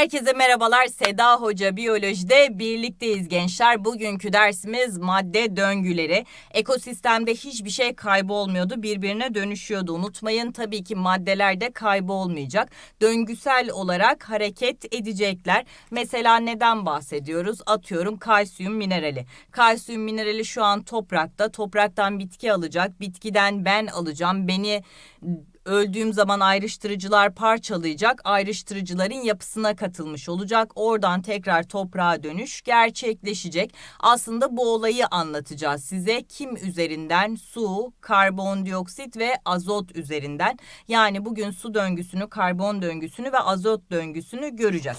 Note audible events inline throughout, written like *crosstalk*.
Herkese merhabalar. Seda Hoca Biyoloji'de birlikteyiz gençler. Bugünkü dersimiz madde döngüleri. Ekosistemde hiçbir şey kaybolmuyordu, birbirine dönüşüyordu. Unutmayın tabii ki maddeler de kaybolmayacak. Döngüsel olarak hareket edecekler. Mesela neden bahsediyoruz? Atıyorum kalsiyum minerali. Kalsiyum minerali şu an toprakta. Topraktan bitki alacak. Bitkiden ben alacağım. Beni öldüğüm zaman ayrıştırıcılar parçalayacak, ayrıştırıcıların yapısına katılmış olacak. Oradan tekrar toprağa dönüş gerçekleşecek. Aslında bu olayı anlatacağız size. Kim üzerinden? Su, karbondioksit ve azot üzerinden. Yani bugün su döngüsünü, karbon döngüsünü ve azot döngüsünü göreceğiz.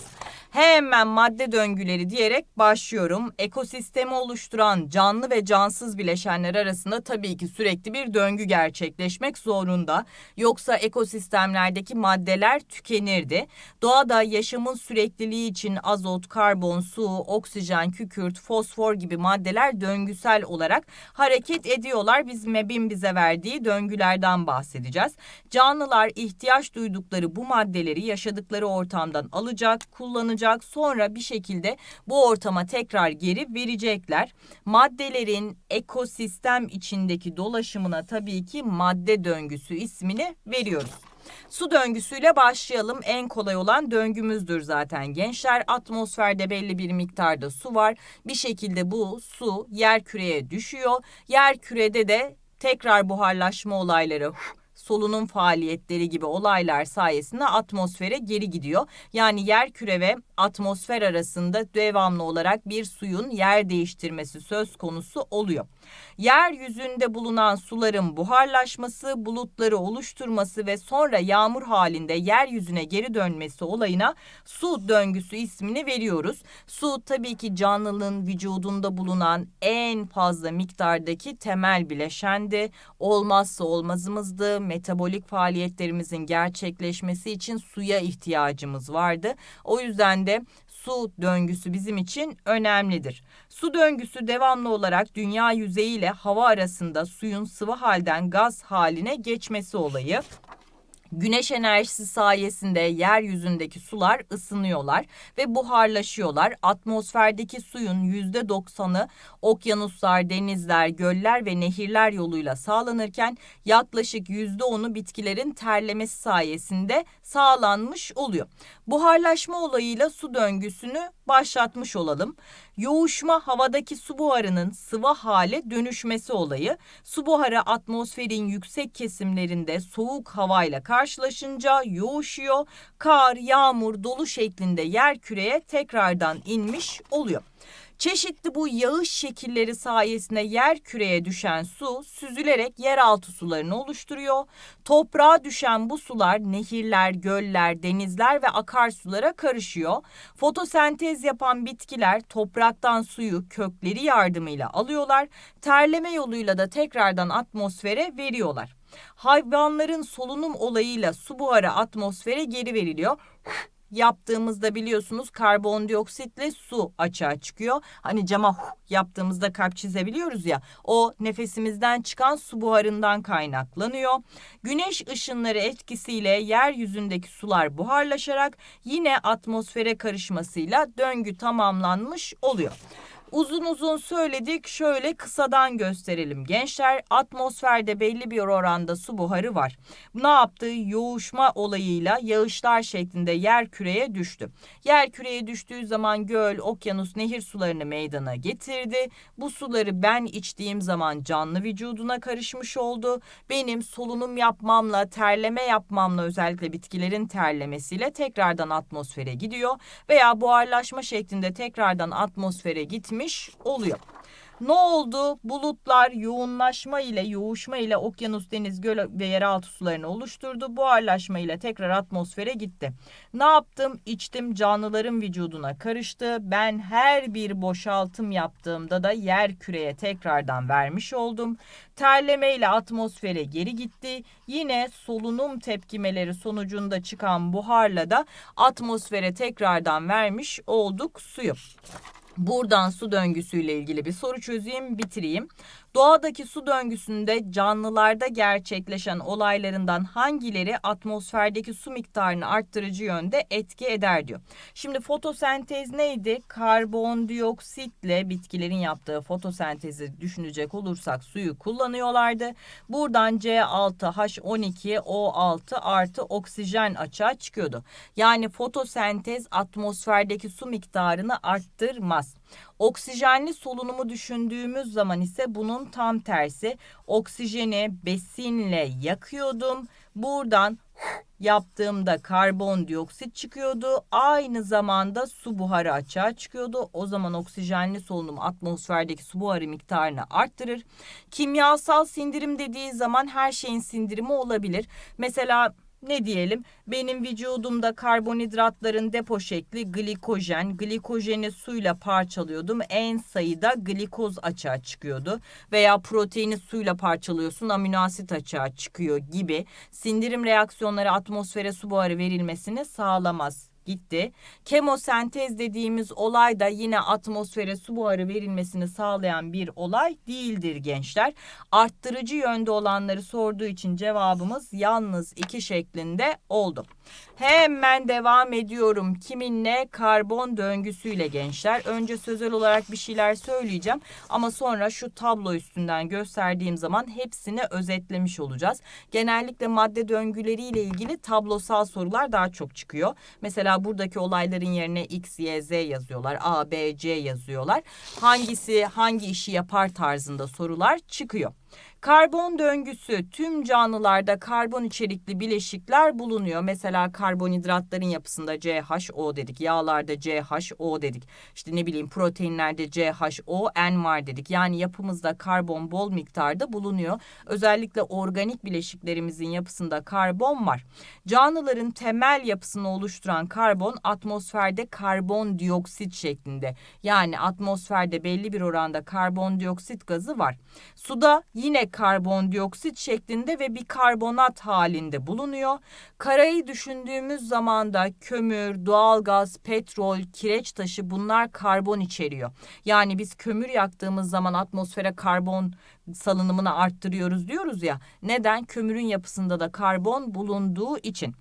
Hemen madde döngüleri diyerek başlıyorum. Ekosistemi oluşturan canlı ve cansız bileşenler arasında tabii ki sürekli bir döngü gerçekleşmek zorunda. Yoksa ekosistemlerdeki maddeler tükenirdi. Doğada yaşamın sürekliliği için azot, karbon, su, oksijen, kükürt, fosfor gibi maddeler döngüsel olarak hareket ediyorlar. Biz MEB'in bize verdiği döngülerden bahsedeceğiz. Canlılar ihtiyaç duydukları bu maddeleri yaşadıkları ortamdan alacak, kullanacak sonra bir şekilde bu ortama tekrar geri verecekler. Maddelerin ekosistem içindeki dolaşımına tabii ki madde döngüsü ismini veriyoruz. Su döngüsüyle başlayalım. En kolay olan döngümüzdür zaten gençler. Atmosferde belli bir miktarda su var. Bir şekilde bu su yer küreye düşüyor. Yer kürede de tekrar buharlaşma olayları solunum faaliyetleri gibi olaylar sayesinde atmosfere geri gidiyor. Yani yer küre ve atmosfer arasında devamlı olarak bir suyun yer değiştirmesi söz konusu oluyor. Yeryüzünde bulunan suların buharlaşması, bulutları oluşturması ve sonra yağmur halinde yeryüzüne geri dönmesi olayına su döngüsü ismini veriyoruz. Su tabii ki canlının vücudunda bulunan en fazla miktardaki temel bileşendi. Olmazsa olmazımızdı. Metabolik faaliyetlerimizin gerçekleşmesi için suya ihtiyacımız vardı. O yüzden de su döngüsü bizim için önemlidir. Su döngüsü devamlı olarak dünya yüzeyi ile hava arasında suyun sıvı halden gaz haline geçmesi olayı. Güneş enerjisi sayesinde yeryüzündeki sular ısınıyorlar ve buharlaşıyorlar. Atmosferdeki suyun yüzde doksanı okyanuslar, denizler, göller ve nehirler yoluyla sağlanırken yaklaşık yüzde onu bitkilerin terlemesi sayesinde sağlanmış oluyor. Buharlaşma olayıyla su döngüsünü başlatmış olalım. Yoğuşma havadaki su buharının sıvı hale dönüşmesi olayı. Su buharı atmosferin yüksek kesimlerinde soğuk havayla karşılaşınca yoğuşuyor. Kar, yağmur, dolu şeklinde yer küreye tekrardan inmiş oluyor. Çeşitli bu yağış şekilleri sayesinde yer küreye düşen su süzülerek yeraltı sularını oluşturuyor. Toprağa düşen bu sular nehirler, göller, denizler ve akarsulara karışıyor. Fotosentez yapan bitkiler topraktan suyu kökleri yardımıyla alıyorlar. Terleme yoluyla da tekrardan atmosfere veriyorlar. Hayvanların solunum olayıyla su buharı atmosfere geri veriliyor yaptığımızda biliyorsunuz karbondioksitle su açığa çıkıyor. Hani cama huh yaptığımızda kalp çizebiliyoruz ya. O nefesimizden çıkan su buharından kaynaklanıyor. Güneş ışınları etkisiyle yeryüzündeki sular buharlaşarak yine atmosfere karışmasıyla döngü tamamlanmış oluyor. Uzun uzun söyledik şöyle kısadan gösterelim. Gençler atmosferde belli bir oranda su buharı var. Ne yaptı? Yoğuşma olayıyla yağışlar şeklinde yer küreye düştü. Yer küreye düştüğü zaman göl, okyanus, nehir sularını meydana getirdi. Bu suları ben içtiğim zaman canlı vücuduna karışmış oldu. Benim solunum yapmamla, terleme yapmamla özellikle bitkilerin terlemesiyle tekrardan atmosfere gidiyor veya buharlaşma şeklinde tekrardan atmosfere gitmiş etmiş oluyor. Ne oldu? Bulutlar yoğunlaşma ile yoğuşma ile okyanus, deniz, göl ve yeraltı sularını oluşturdu. Buharlaşma ile tekrar atmosfere gitti. Ne yaptım? İçtim canlıların vücuduna karıştı. Ben her bir boşaltım yaptığımda da yer küreye tekrardan vermiş oldum. Terleme ile atmosfere geri gitti. Yine solunum tepkimeleri sonucunda çıkan buharla da atmosfere tekrardan vermiş olduk suyu. Buradan su döngüsüyle ilgili bir soru çözeyim, bitireyim. Doğadaki su döngüsünde canlılarda gerçekleşen olaylarından hangileri atmosferdeki su miktarını arttırıcı yönde etki eder diyor. Şimdi fotosentez neydi? Karbondioksitle bitkilerin yaptığı fotosentezi düşünecek olursak suyu kullanıyorlardı. Buradan C6H12O6 artı oksijen açığa çıkıyordu. Yani fotosentez atmosferdeki su miktarını arttırmaz. Oksijenli solunumu düşündüğümüz zaman ise bunun tam tersi. Oksijeni besinle yakıyordum. Buradan *laughs* yaptığımda karbondioksit çıkıyordu. Aynı zamanda su buharı açığa çıkıyordu. O zaman oksijenli solunum atmosferdeki su buharı miktarını arttırır. Kimyasal sindirim dediği zaman her şeyin sindirimi olabilir. Mesela ne diyelim benim vücudumda karbonhidratların depo şekli glikojen. Glikojeni suyla parçalıyordum. En sayıda glikoz açığa çıkıyordu. Veya proteini suyla parçalıyorsun amino asit açığa çıkıyor gibi. Sindirim reaksiyonları atmosfere su buharı verilmesini sağlamaz gitti. Kemosentez dediğimiz olay da yine atmosfere su buharı verilmesini sağlayan bir olay değildir gençler. Arttırıcı yönde olanları sorduğu için cevabımız yalnız iki şeklinde oldu. Hemen devam ediyorum. Kiminle? Karbon döngüsüyle gençler. Önce sözel olarak bir şeyler söyleyeceğim ama sonra şu tablo üstünden gösterdiğim zaman hepsini özetlemiş olacağız. Genellikle madde döngüleriyle ilgili tablosal sorular daha çok çıkıyor. Mesela buradaki olayların yerine X, Y, Z yazıyorlar. A, B, C yazıyorlar. Hangisi hangi işi yapar tarzında sorular çıkıyor. Karbon döngüsü tüm canlılarda karbon içerikli bileşikler bulunuyor. Mesela karbonhidratların yapısında CHO dedik. Yağlarda CHO dedik. İşte ne bileyim proteinlerde CHON var dedik. Yani yapımızda karbon bol miktarda bulunuyor. Özellikle organik bileşiklerimizin yapısında karbon var. Canlıların temel yapısını oluşturan karbon atmosferde karbondioksit şeklinde. Yani atmosferde belli bir oranda karbondioksit gazı var. Suda yine karbondioksit şeklinde ve bir karbonat halinde bulunuyor. Karayı düşündüğümüz zaman da kömür, doğalgaz, petrol, kireç taşı bunlar karbon içeriyor. Yani biz kömür yaktığımız zaman atmosfere karbon salınımını arttırıyoruz diyoruz ya. Neden? Kömürün yapısında da karbon bulunduğu için.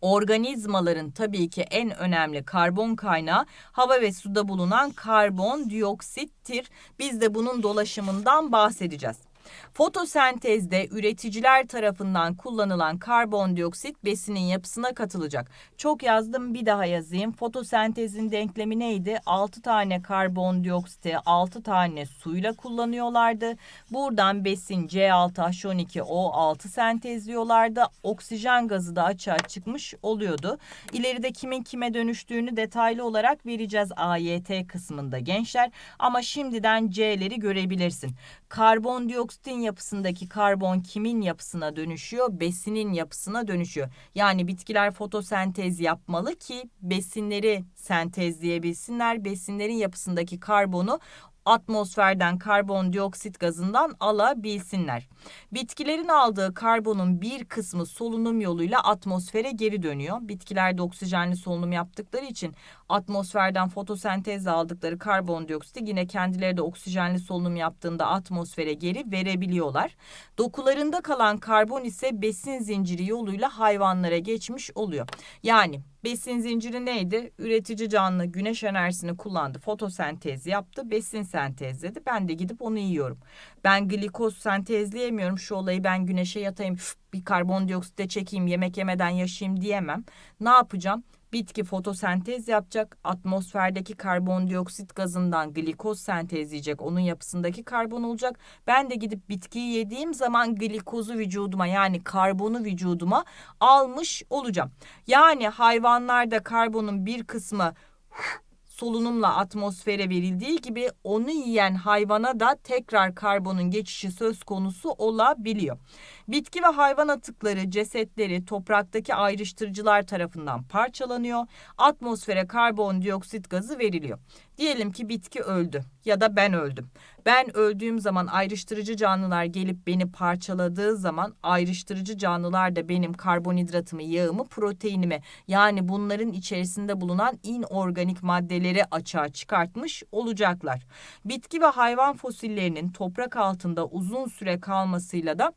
Organizmaların tabii ki en önemli karbon kaynağı hava ve suda bulunan karbondioksittir. Biz de bunun dolaşımından bahsedeceğiz. Fotosentezde üreticiler tarafından kullanılan karbondioksit besinin yapısına katılacak. Çok yazdım bir daha yazayım. Fotosentezin denklemi neydi? 6 tane karbondioksiti 6 tane suyla kullanıyorlardı. Buradan besin C6H12O6 sentezliyorlardı. Oksijen gazı da açığa çıkmış oluyordu. İleride kimin kime dönüştüğünü detaylı olarak vereceğiz AYT kısmında gençler. Ama şimdiden C'leri görebilirsin. Karbondioksitin yapısındaki karbon kimin yapısına dönüşüyor? Besinin yapısına dönüşüyor. Yani bitkiler fotosentez yapmalı ki besinleri sentezleyebilsinler. Besinlerin yapısındaki karbonu atmosferden karbondioksit gazından alabilsinler. Bitkilerin aldığı karbonun bir kısmı solunum yoluyla atmosfere geri dönüyor. Bitkiler de oksijenli solunum yaptıkları için atmosferden fotosentezle aldıkları karbondioksiti yine kendileri de oksijenli solunum yaptığında atmosfere geri verebiliyorlar. Dokularında kalan karbon ise besin zinciri yoluyla hayvanlara geçmiş oluyor. Yani Besin zinciri neydi? Üretici canlı güneş enerjisini kullandı. Fotosentez yaptı. Besin sentezledi. Ben de gidip onu yiyorum. Ben glikoz sentezleyemiyorum. Şu olayı ben güneşe yatayım. Bir karbondioksit de çekeyim. Yemek yemeden yaşayayım diyemem. Ne yapacağım? Bitki fotosentez yapacak. Atmosferdeki karbondioksit gazından glikoz sentezleyecek. Onun yapısındaki karbon olacak. Ben de gidip bitkiyi yediğim zaman glikozu vücuduma yani karbonu vücuduma almış olacağım. Yani hayvanlarda karbonun bir kısmı solunumla atmosfere verildiği gibi onu yiyen hayvana da tekrar karbonun geçişi söz konusu olabiliyor. Bitki ve hayvan atıkları, cesetleri topraktaki ayrıştırıcılar tarafından parçalanıyor. Atmosfere karbondioksit gazı veriliyor. Diyelim ki bitki öldü ya da ben öldüm. Ben öldüğüm zaman ayrıştırıcı canlılar gelip beni parçaladığı zaman ayrıştırıcı canlılar da benim karbonhidratımı, yağımı, proteinimi yani bunların içerisinde bulunan inorganik maddeleri açığa çıkartmış olacaklar. Bitki ve hayvan fosillerinin toprak altında uzun süre kalmasıyla da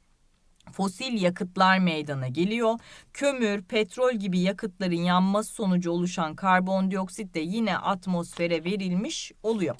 fosil yakıtlar meydana geliyor. Kömür, petrol gibi yakıtların yanması sonucu oluşan karbondioksit de yine atmosfere verilmiş oluyor.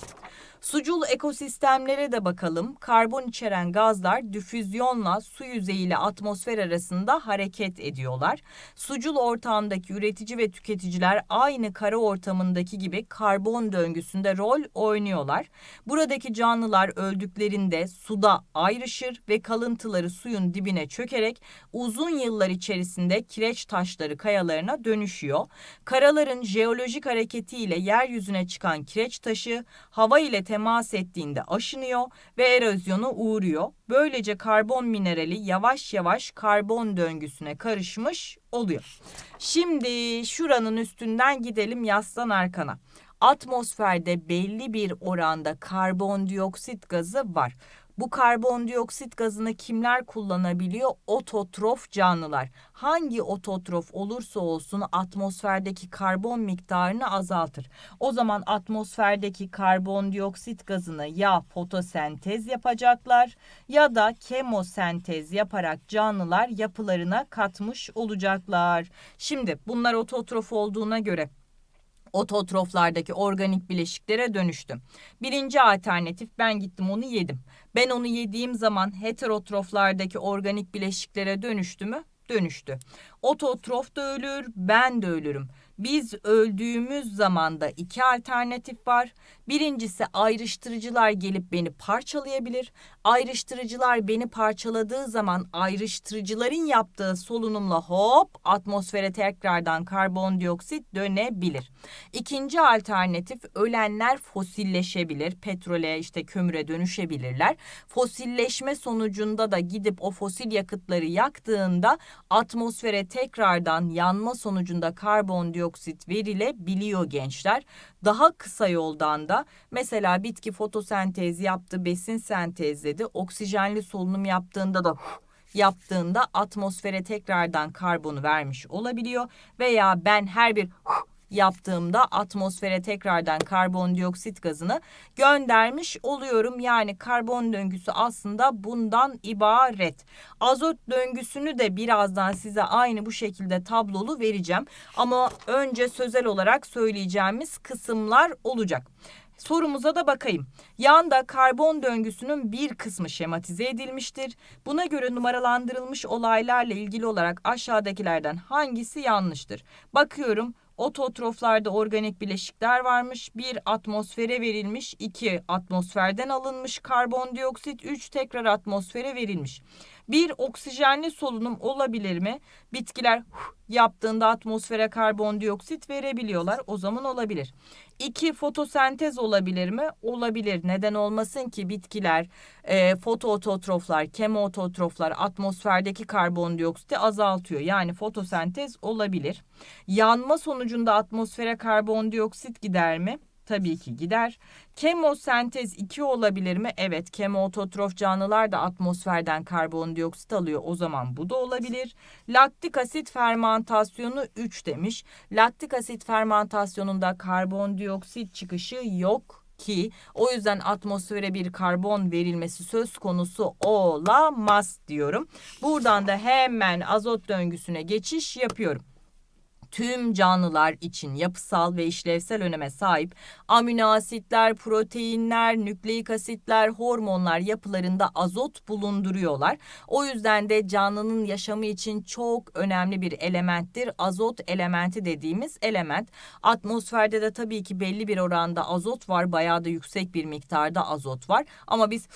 Sucul ekosistemlere de bakalım. Karbon içeren gazlar difüzyonla su yüzeyiyle atmosfer arasında hareket ediyorlar. Sucul ortamdaki üretici ve tüketiciler aynı kara ortamındaki gibi karbon döngüsünde rol oynuyorlar. Buradaki canlılar öldüklerinde suda ayrışır ve kalıntıları suyun dibine çökerek uzun yıllar içerisinde kireç taşları kayalarına dönüşüyor. Karaların jeolojik hareketiyle yeryüzüne çıkan kireç taşı hava ile temas ettiğinde aşınıyor ve erozyona uğruyor. Böylece karbon minerali yavaş yavaş karbon döngüsüne karışmış oluyor. Şimdi şuranın üstünden gidelim yaslan arkana. Atmosferde belli bir oranda karbondioksit gazı var. Bu karbondioksit gazını kimler kullanabiliyor? Ototrof canlılar. Hangi ototrof olursa olsun atmosferdeki karbon miktarını azaltır. O zaman atmosferdeki karbondioksit gazını ya fotosentez yapacaklar ya da kemosentez yaparak canlılar yapılarına katmış olacaklar. Şimdi bunlar ototrof olduğuna göre ototroflardaki organik bileşiklere dönüştü. Birinci alternatif ben gittim onu yedim. Ben onu yediğim zaman heterotroflardaki organik bileşiklere dönüştü mü? Dönüştü. Ototrof da ölür, ben de ölürüm. Biz öldüğümüz zamanda iki alternatif var. Birincisi ayrıştırıcılar gelip beni parçalayabilir. Ayrıştırıcılar beni parçaladığı zaman ayrıştırıcıların yaptığı solunumla hop atmosfere tekrardan karbondioksit dönebilir. İkinci alternatif ölenler fosilleşebilir. Petrole işte kömüre dönüşebilirler. Fosilleşme sonucunda da gidip o fosil yakıtları yaktığında atmosfere tekrardan yanma sonucunda karbondioksit verilebiliyor gençler. Daha kısa yoldan da mesela bitki fotosentez yaptı, besin sentezledi, oksijenli solunum yaptığında da yaptığında atmosfere tekrardan karbonu vermiş olabiliyor veya ben her bir yaptığımda atmosfere tekrardan karbondioksit gazını göndermiş oluyorum. Yani karbon döngüsü aslında bundan ibaret. Azot döngüsünü de birazdan size aynı bu şekilde tablolu vereceğim. Ama önce sözel olarak söyleyeceğimiz kısımlar olacak. Sorumuza da bakayım. Yanda karbon döngüsünün bir kısmı şematize edilmiştir. Buna göre numaralandırılmış olaylarla ilgili olarak aşağıdakilerden hangisi yanlıştır? Bakıyorum Ototroflarda organik bileşikler varmış. Bir atmosfere verilmiş. iki atmosferden alınmış karbondioksit. Üç tekrar atmosfere verilmiş. Bir oksijenli solunum olabilir mi? Bitkiler yaptığında atmosfere karbondioksit verebiliyorlar. O zaman olabilir. İki fotosentez olabilir mi? Olabilir. Neden olmasın ki bitkiler, e, fotoototroflar, kemoototroflar atmosferdeki karbondioksiti azaltıyor. Yani fotosentez olabilir. Yanma sonucunda atmosfere karbondioksit gider mi? Tabii ki gider. Kemosentez 2 olabilir mi? Evet, kemoototrof canlılar da atmosferden karbondioksit alıyor. O zaman bu da olabilir. Laktik asit fermentasyonu 3 demiş. Laktik asit fermentasyonunda karbondioksit çıkışı yok ki o yüzden atmosfere bir karbon verilmesi söz konusu olamaz diyorum. Buradan da hemen azot döngüsüne geçiş yapıyorum tüm canlılar için yapısal ve işlevsel öneme sahip amino asitler, proteinler, nükleik asitler, hormonlar yapılarında azot bulunduruyorlar. O yüzden de canlının yaşamı için çok önemli bir elementtir. Azot elementi dediğimiz element. Atmosferde de tabii ki belli bir oranda azot var. Bayağı da yüksek bir miktarda azot var. Ama biz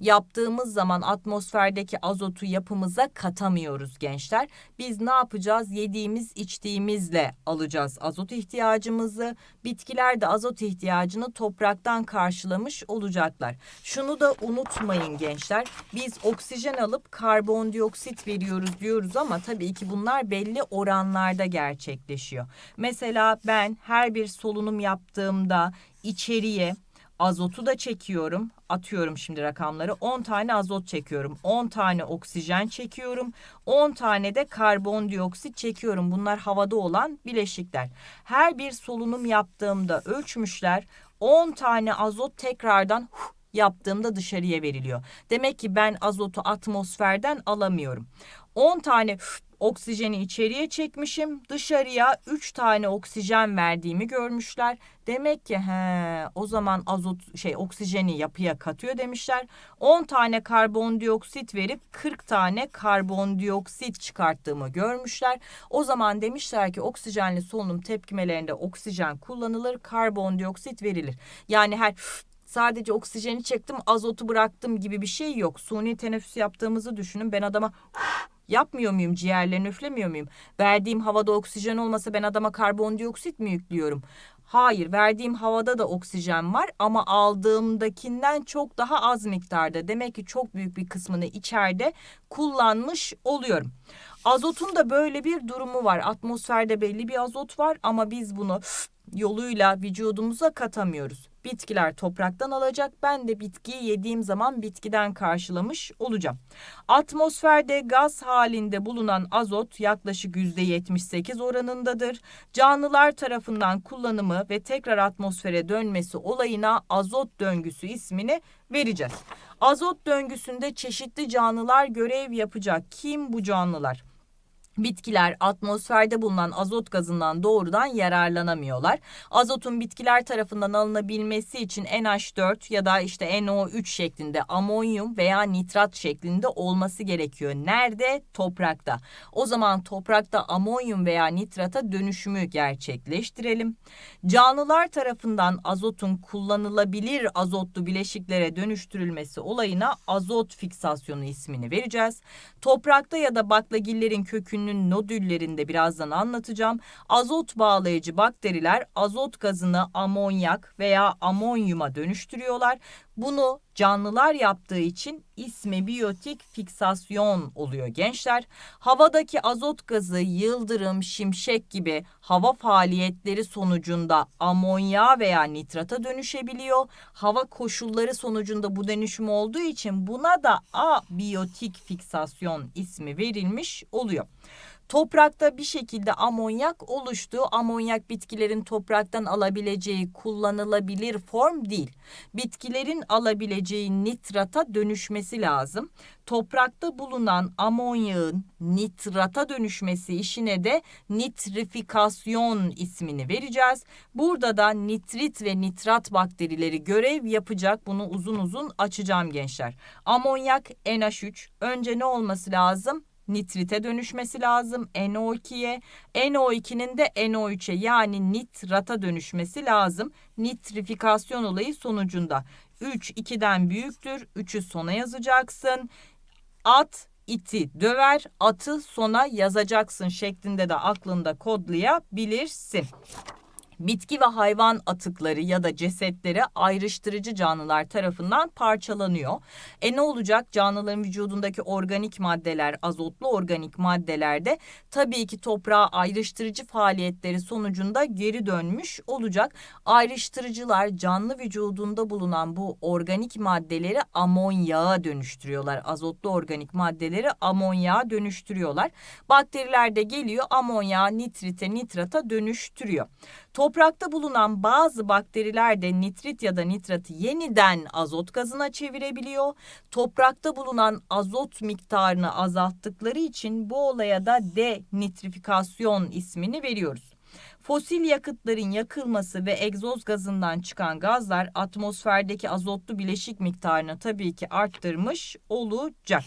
yaptığımız zaman atmosferdeki azotu yapımıza katamıyoruz gençler. Biz ne yapacağız? Yediğimiz, içtiğimizle alacağız azot ihtiyacımızı. Bitkiler de azot ihtiyacını topraktan karşılamış olacaklar. Şunu da unutmayın gençler. Biz oksijen alıp karbondioksit veriyoruz diyoruz ama tabii ki bunlar belli oranlarda gerçekleşiyor. Mesela ben her bir solunum yaptığımda içeriye azotu da çekiyorum. Atıyorum şimdi rakamları. 10 tane azot çekiyorum. 10 tane oksijen çekiyorum. 10 tane de karbondioksit çekiyorum. Bunlar havada olan bileşikler. Her bir solunum yaptığımda ölçmüşler 10 tane azot tekrardan yaptığımda dışarıya veriliyor. Demek ki ben azotu atmosferden alamıyorum. 10 tane oksijeni içeriye çekmişim. Dışarıya 3 tane oksijen verdiğimi görmüşler. Demek ki he o zaman azot şey oksijeni yapıya katıyor demişler. 10 tane karbondioksit verip 40 tane karbondioksit çıkarttığımı görmüşler. O zaman demişler ki oksijenli solunum tepkimelerinde oksijen kullanılır, karbondioksit verilir. Yani her sadece oksijeni çektim, azotu bıraktım gibi bir şey yok. Suni teneffüs yaptığımızı düşünün. Ben adama Yapmıyor muyum? Ciğerlerini üflemiyor muyum? Verdiğim havada oksijen olmasa ben adama karbondioksit mi yüklüyorum? Hayır, verdiğim havada da oksijen var ama aldığımdakinden çok daha az miktarda. Demek ki çok büyük bir kısmını içeride kullanmış oluyorum. Azotun da böyle bir durumu var. Atmosferde belli bir azot var ama biz bunu yoluyla vücudumuza katamıyoruz. Bitkiler topraktan alacak. Ben de bitkiyi yediğim zaman bitkiden karşılamış olacağım. Atmosferde gaz halinde bulunan azot yaklaşık %78 oranındadır. Canlılar tarafından kullanımı ve tekrar atmosfere dönmesi olayına azot döngüsü ismini vereceğiz. Azot döngüsünde çeşitli canlılar görev yapacak. Kim bu canlılar? Bitkiler atmosferde bulunan azot gazından doğrudan yararlanamıyorlar. Azotun bitkiler tarafından alınabilmesi için NH4 ya da işte NO3 şeklinde amonyum veya nitrat şeklinde olması gerekiyor. Nerede? Toprakta. O zaman toprakta amonyum veya nitrata dönüşümü gerçekleştirelim. Canlılar tarafından azotun kullanılabilir azotlu bileşiklere dönüştürülmesi olayına azot fiksasyonu ismini vereceğiz. Toprakta ya da baklagillerin kökünün ürünün nodüllerinde birazdan anlatacağım. Azot bağlayıcı bakteriler azot gazını amonyak veya amonyuma dönüştürüyorlar. Bunu canlılar yaptığı için ismi biyotik fiksasyon oluyor gençler. Havadaki azot gazı yıldırım, şimşek gibi hava faaliyetleri sonucunda amonya veya nitrata dönüşebiliyor. Hava koşulları sonucunda bu dönüşüm olduğu için buna da abiyotik fiksasyon ismi verilmiş oluyor. Toprakta bir şekilde amonyak oluştu. Amonyak bitkilerin topraktan alabileceği kullanılabilir form değil. Bitkilerin alabileceği nitrata dönüşmesi lazım. Toprakta bulunan amonyağın nitrata dönüşmesi işine de nitrifikasyon ismini vereceğiz. Burada da nitrit ve nitrat bakterileri görev yapacak. Bunu uzun uzun açacağım gençler. Amonyak NH3 önce ne olması lazım? Nitrite dönüşmesi lazım NO2'ye. NO2'nin de NO3'e yani nitrata dönüşmesi lazım. Nitrifikasyon olayı sonucunda 3 2'den büyüktür. 3'ü sona yazacaksın. At iti döver, atı sona yazacaksın şeklinde de aklında kodlayabilirsin. Bitki ve hayvan atıkları ya da cesetleri ayrıştırıcı canlılar tarafından parçalanıyor. E ne olacak? Canlıların vücudundaki organik maddeler, azotlu organik maddelerde tabii ki toprağa ayrıştırıcı faaliyetleri sonucunda geri dönmüş olacak. Ayrıştırıcılar canlı vücudunda bulunan bu organik maddeleri amonyağa dönüştürüyorlar. Azotlu organik maddeleri amonyağa dönüştürüyorlar. Bakteriler de geliyor amonyağı nitrite, nitrata dönüştürüyor. Toprakta bulunan bazı bakteriler de nitrit ya da nitratı yeniden azot gazına çevirebiliyor. Toprakta bulunan azot miktarını azalttıkları için bu olaya da denitrifikasyon ismini veriyoruz. Fosil yakıtların yakılması ve egzoz gazından çıkan gazlar atmosferdeki azotlu bileşik miktarını tabii ki arttırmış olacak.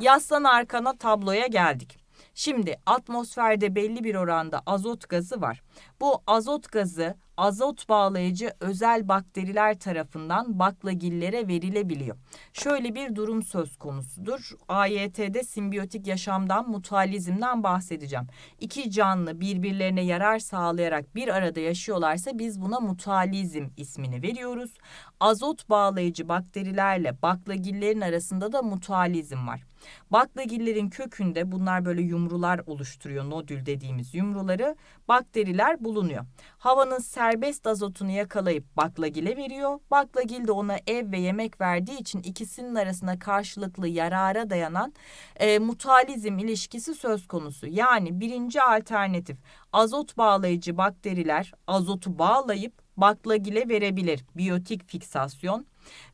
Yaslan arkana tabloya geldik. Şimdi atmosferde belli bir oranda azot gazı var. Bu azot gazı azot bağlayıcı özel bakteriler tarafından baklagillere verilebiliyor. Şöyle bir durum söz konusudur. AYT'de simbiyotik yaşamdan, mutualizmden bahsedeceğim. İki canlı birbirlerine yarar sağlayarak bir arada yaşıyorlarsa biz buna mutualizm ismini veriyoruz. Azot bağlayıcı bakterilerle baklagillerin arasında da mutualizm var. Baklagillerin kökünde bunlar böyle yumrular oluşturuyor. Nodül dediğimiz yumruları bakteriler bulunuyor. Havanın serbest azotunu yakalayıp baklagile veriyor. Baklagil de ona ev ve yemek verdiği için ikisinin arasında karşılıklı yarara dayanan e, mutualizm ilişkisi söz konusu. Yani birinci alternatif azot bağlayıcı bakteriler azotu bağlayıp baklagile verebilir. Biyotik fiksasyon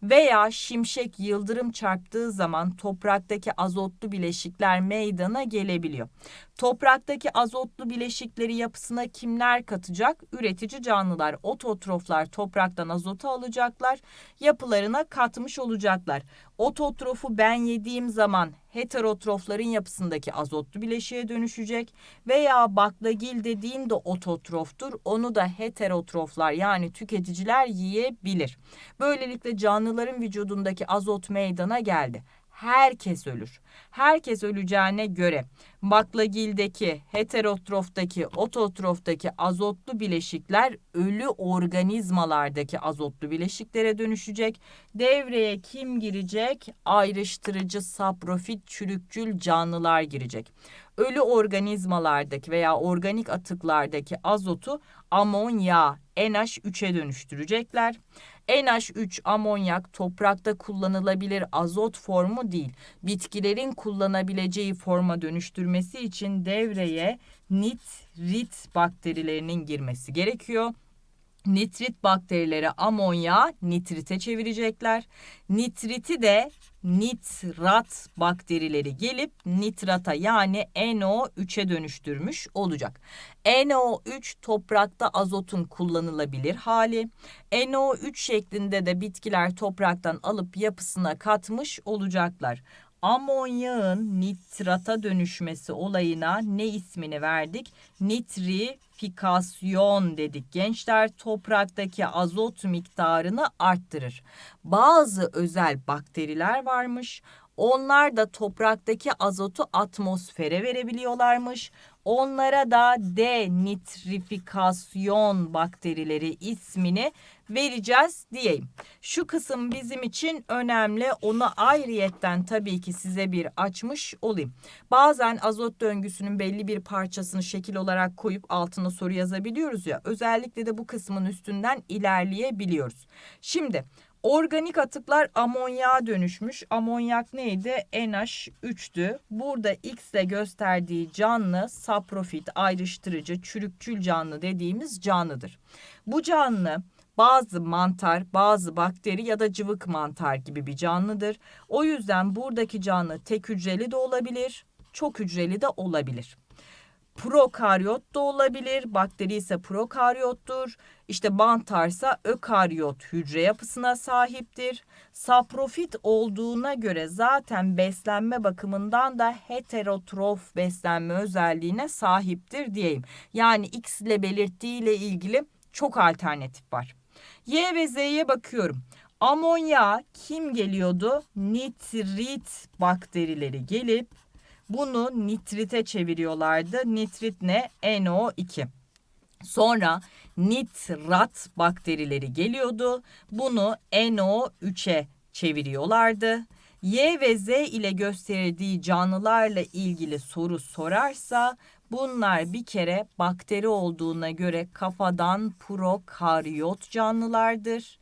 veya şimşek yıldırım çarptığı zaman topraktaki azotlu bileşikler meydana gelebiliyor. Topraktaki azotlu bileşikleri yapısına kimler katacak? Üretici canlılar, ototroflar topraktan azotu alacaklar, yapılarına katmış olacaklar. Ototrofu ben yediğim zaman heterotrofların yapısındaki azotlu bileşiğe dönüşecek veya baklagil dediğim de ototroftur. Onu da heterotroflar yani tüketiciler yiyebilir. Böylelikle canlıların vücudundaki azot meydana geldi herkes ölür. Herkes öleceğine göre baklagildeki, heterotroftaki, ototroftaki azotlu bileşikler ölü organizmalardaki azotlu bileşiklere dönüşecek. Devreye kim girecek? Ayrıştırıcı saprofit çürükçül canlılar girecek. Ölü organizmalardaki veya organik atıklardaki azotu amonya, NH3'e dönüştürecekler. NH3 amonyak toprakta kullanılabilir azot formu değil. Bitkilerin kullanabileceği forma dönüştürmesi için devreye nitrit bakterilerinin girmesi gerekiyor. Nitrit bakterileri amonya nitrite çevirecekler. Nitriti de nitrat bakterileri gelip nitrata yani NO3'e dönüştürmüş olacak. NO3 toprakta azotun kullanılabilir hali. NO3 şeklinde de bitkiler topraktan alıp yapısına katmış olacaklar amonyağın nitrata dönüşmesi olayına ne ismini verdik? Nitrifikasyon dedik. Gençler topraktaki azot miktarını arttırır. Bazı özel bakteriler varmış. Onlar da topraktaki azotu atmosfere verebiliyorlarmış. Onlara da denitrifikasyon bakterileri ismini vereceğiz diyeyim. Şu kısım bizim için önemli. Onu ayrıyetten tabii ki size bir açmış olayım. Bazen azot döngüsünün belli bir parçasını şekil olarak koyup altına soru yazabiliyoruz ya. Özellikle de bu kısmın üstünden ilerleyebiliyoruz. Şimdi Organik atıklar amonyağa dönüşmüş. Amonyak neydi? NH3'tü. Burada X ile gösterdiği canlı saprofit, ayrıştırıcı, çürükçül canlı dediğimiz canlıdır. Bu canlı bazı mantar, bazı bakteri ya da cıvık mantar gibi bir canlıdır. O yüzden buradaki canlı tek hücreli de olabilir, çok hücreli de olabilir prokaryot da olabilir. Bakteri ise prokaryottur. İşte mantarsa ökaryot hücre yapısına sahiptir. Saprofit olduğuna göre zaten beslenme bakımından da heterotrof beslenme özelliğine sahiptir diyeyim. Yani X ile belirttiği ile ilgili çok alternatif var. Y ve Z'ye bakıyorum. Amonya kim geliyordu? Nitrit bakterileri gelip bunu nitrite çeviriyorlardı. Nitrit ne? NO2. Sonra nitrat bakterileri geliyordu. Bunu NO3'e çeviriyorlardı. Y ve Z ile gösterdiği canlılarla ilgili soru sorarsa bunlar bir kere bakteri olduğuna göre kafadan prokaryot canlılardır.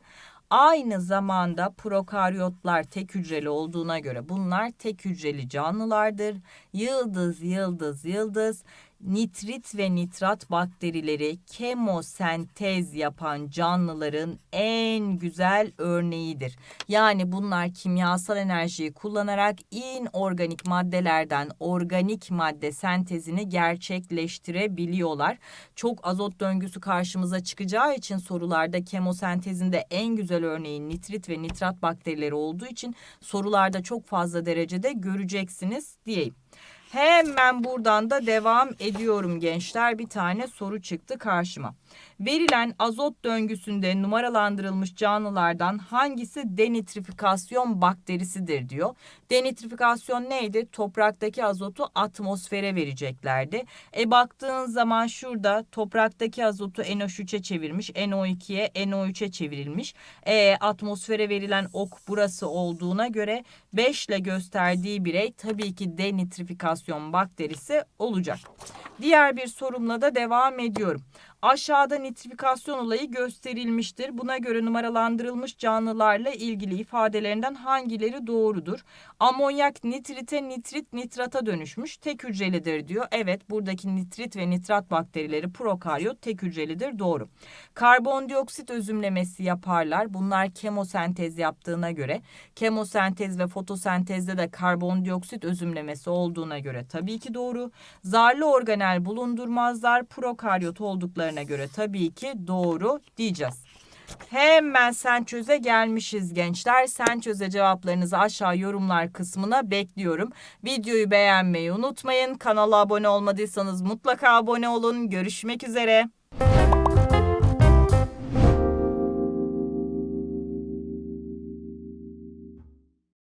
Aynı zamanda prokaryotlar tek hücreli olduğuna göre bunlar tek hücreli canlılardır. Yıldız, yıldız, yıldız nitrit ve nitrat bakterileri kemosentez yapan canlıların en güzel örneğidir. Yani bunlar kimyasal enerjiyi kullanarak inorganik maddelerden organik madde sentezini gerçekleştirebiliyorlar. Çok azot döngüsü karşımıza çıkacağı için sorularda kemosentezinde en güzel örneğin nitrit ve nitrat bakterileri olduğu için sorularda çok fazla derecede göreceksiniz diyeyim. Hemen buradan da devam ediyorum gençler. Bir tane soru çıktı karşıma. Verilen azot döngüsünde numaralandırılmış canlılardan hangisi denitrifikasyon bakterisidir diyor. Denitrifikasyon neydi? Topraktaki azotu atmosfere vereceklerdi. E baktığın zaman şurada topraktaki azotu NO3'e çevirmiş, NO2'ye, NO3'e çevrilmiş. E, atmosfere verilen ok burası olduğuna göre 5 ile gösterdiği birey tabii ki denitrifikasyon bakterisi olacak. Diğer bir sorumla da devam ediyorum. Aşağıda nitrifikasyon olayı gösterilmiştir. Buna göre numaralandırılmış canlılarla ilgili ifadelerinden hangileri doğrudur? Amonyak nitrite, nitrit nitrata dönüşmüş. Tek hücrelidir diyor. Evet buradaki nitrit ve nitrat bakterileri prokaryot tek hücrelidir. Doğru. Karbondioksit özümlemesi yaparlar. Bunlar kemosentez yaptığına göre. Kemosentez ve fotosentezde de karbondioksit özümlemesi olduğuna göre tabii ki doğru. Zarlı organel bulundurmazlar. Prokaryot olduklarına göre tabii ki doğru diyeceğiz. Hemen sen çöze gelmişiz gençler. Sen çöze cevaplarınızı aşağı yorumlar kısmına bekliyorum. Videoyu beğenmeyi unutmayın. Kanala abone olmadıysanız mutlaka abone olun. Görüşmek üzere.